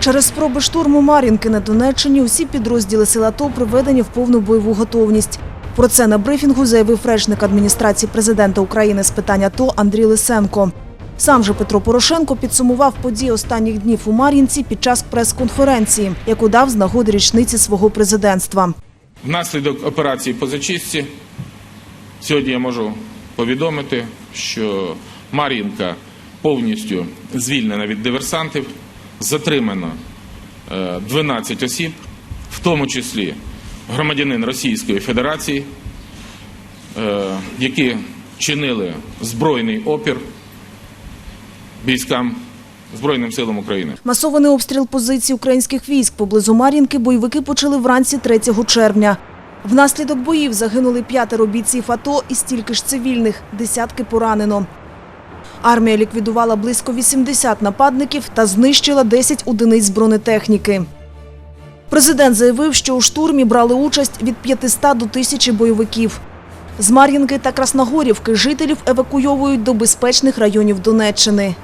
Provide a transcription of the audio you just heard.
Через спроби штурму Мар'їнки на Донеччині усі підрозділи сил АТО приведені в повну бойову готовність. Про це на брифінгу заявив речник адміністрації президента України з питань АТО Андрій Лисенко. Сам же Петро Порошенко підсумував події останніх днів у Мар'їнці під час прес-конференції, яку дав з нагоди річниці свого президентства. Внаслідок операції по зачистці сьогодні я можу повідомити, що Мар'їнка повністю звільнена від диверсантів, затримано е, 12 осіб, в тому числі громадянин Російської Федерації, е, які чинили збройний опір військам Збройним силам України. Масований обстріл позицій українських військ поблизу Мар'їнки бойовики почали вранці 3 червня. Внаслідок боїв загинули п'ятеро бійців АТО і стільки ж цивільних, десятки поранено. Армія ліквідувала близько 80 нападників та знищила 10 одиниць бронетехніки. Президент заявив, що у штурмі брали участь від 500 до 1000 бойовиків. З Мар'їнки та Красногорівки жителів евакуйовують до безпечних районів Донеччини.